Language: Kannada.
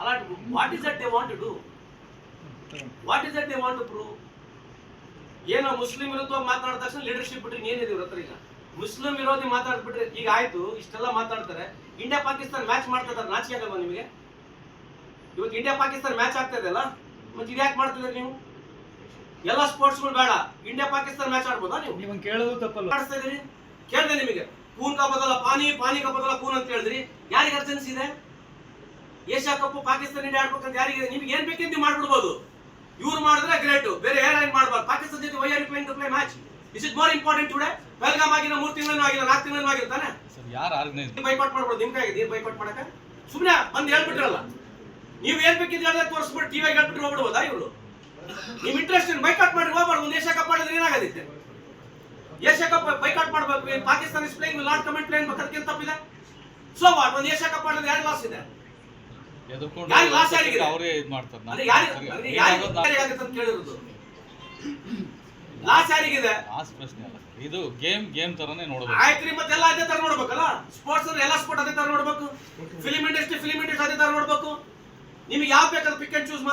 అలాంటి what is that they want do what is that they want to prove ಏನೋ ಮುಸ್ಲಿಂ ಇರೋದು ಮಾತಾಡಿದ ತಕ್ಷಣ ಲೀಡರ್ಶಿಪ್ ಬಿಟ್ರಿ ಏನಿದೆ ಇವ್ರ ಹತ್ರ ಈಗ? ಮುಸ್ಲಿಂ ವಿರೋಧಿ ಮಾತಾಡ್ಬಿಟ್ರೆ ಈಗ ಆಯ್ತು ಇಷ್ಟೆಲ್ಲ ಮಾತಾಡ್ತಾರೆ. ಇಂಡಿಯಾ ಪಾಕಿಸ್ತಾನ ಮ್ಯಾಚ್ ಮಾಡ್ತಾ ಇದ್ದಾರೆ. ನಾಚಿಕೆ ಆಗಲ್ವಾ ನಿಮಗೆ? ಇವತ್ತು ಇಂಡಿಯಾ ಪಾಕಿಸ್ತಾನ ಮ್ಯಾಚ್ ಆಗ್ತಾ ಇದೆಯಲ್ಲ ಮತ್ತೆ ಇದ್ಯಾಕೆ ಮಾಡ್ತಿದ್ದೀರಿ ನೀವು? ಎಲ್ಲ ಸ್ಪೋರ್ಟ್ಸ್ಗಳು ಬೇಡ. ಇಂಡಿಯಾ ಪಾಕಿಸ್ತಾನ ಮ್ಯಾಚ್ ಆಡ್ಬೋದಾ ನೀವು? ಕೇಳೋದು ತಪ್ಪಲ್ಲ ಆಡಿಸ್ತಾ ಇದೀರಿ ಕೇಳಿದೆ ನಿಮಗೆ. ಕೂನ್ ಕಬ್ಬದಲ್ಲ ಪಾನಿ ಪಾನಿ ಕಬ್ಬದಲ್ಲ ಕೂನ್ ಅಂತ ಹೇಳಿದ್ರಿ. ಯಾರಿಗೆ ಅರ್ಜೆನ್ಸಿ ಇದೆ? ಏಷ್ಯಾ ಕಪ್ ಪಾಕಿಸ್ತಾನ ಇಂಡಿಯಾ ಆಡ್ಬೇಕಂತ ಯಾರಿಗೆ ನಿಮ್ಗೆ ಏನ್ ಬೇಕಿಂತ ನೀವು ಮಾಡ್ಬಿಡ್ಬೋದು. ಇವ್ರು ಮಾಡಿದ್ರೆ ಗ್ರೇಟ್ ಬೇರೆ ಏರ್ಲೈನ್ ಮಾಡ್ಬಾರ್ದು? ಪಾಕಿಸ್ತಾನ ಜೊತೆ why are playing to play match is it more important today Belgaum ಆಗಿನ ಮೂರು ತಿಂಗಳೂ ಆಗಿಲ್ಲ ನಾಲ್ಕು ತಿಂಗಳೂ ಆಗಿಲ್ಲ ಬೈಪಾಟ್ ಯಾರು ಆರ್ಗನೈಸ್ ಬೈಕಾಟ್ ಮಾಡ್ಬೋದು ನಿಮ್ಗೆ ಆಗಿದೆ ನೀರು ಬೈಪಾಟ್ ಮಾಡಕ ಸುಮ್ನೆ ಬಂದ್ ಹೇಳ್ಬಿಟ್ರಲ್ಲ. ನೀವು ಏನ್ ಬೇಕಿದ್ರೆ ಹೇಳಿದ್ರೆ ತೋರಿಸ್ಬಿಟ್ಟು ಟಿವಿ ಹೇಳ್ಬಿಟ್ಟು ಹೋಗ್ಬಿಡ್ಬೋದಾ ಇವ್ರು? ನಿಮ್ ಇಂಟ್ರೆಸ್ಟ್ ಬೈಕಾಟ್ ಮಾಡಿ ಹೋಗ್ಬಾರ್ದು. ಒಂದು ಏಷ್ಯಾ ಕಪ್ ಮಾಡಿದ್ರೆ ಏನಾಗದಿತ್ತೆ? ಏಷ್ಯಾ ಕಪ್ ಬೈಕಾಟ್ ಮಾಡ್ಬೇಕು. Pakistan is playing not comment playing ಅದಕ್ಕೆ ತಪ್ಪಿದೆ? ಸೊ ವಾಟ್ ಒಂದು ಏಷ್ಯಾ ಕಪ್ ಮಾಡಿದ್ರೆ ಯಾರು ಲಾಸ್ ಇದೆ? ಯಾರಿಗೆ loss ಆಗಿದೆ? ಅವರೇ ಇದು ಮಾಡ್ತಾರೆ. ಅಂದ್ರೆ ಯಾರಿಗೆ ಯಾರಿಗೆ ಅಂತ ಕೇಳಿರೋದು. ಲಾಸ್ ಯಾರಿಗಿದೆ? ಆ ಪ್ರಶ್ನೆ ಅಲ್ಲ. ಇದು ಗೇಮ್ ಗೇಮ್ ತರನೇ ನೋಡಬೇಕು. ಆಯ್ತ್ರಿ ಮತ್ತೆಲ್ಲ ಅದೇ ತರ ನೋಡ್ಬೇಕಲ್ಲ? ಸ್ಪೋರ್ಟ್ಸ್ ಅಂದ್ರೆ ಎಲ್ಲ ಸ್ಪೋರ್ಟ್ ಅದೇ ತರ ನೋಡ್ಬೇಕು. ಫಿಲ್ಮ್ ಇಂಡಸ್ಟ್ರಿ ಫಿಲ್ಮ್ ಇಂಡಸ್ಟ್ರಿ ಅದೇ ತರ ನೋಡ್ಬೇಕು. ನಿಮ್ಗೆ ಯಾವ ಬೇಕಾದ್ರೆ ಪಿಕ್ ಅಂಡ್ ಚೂಸ್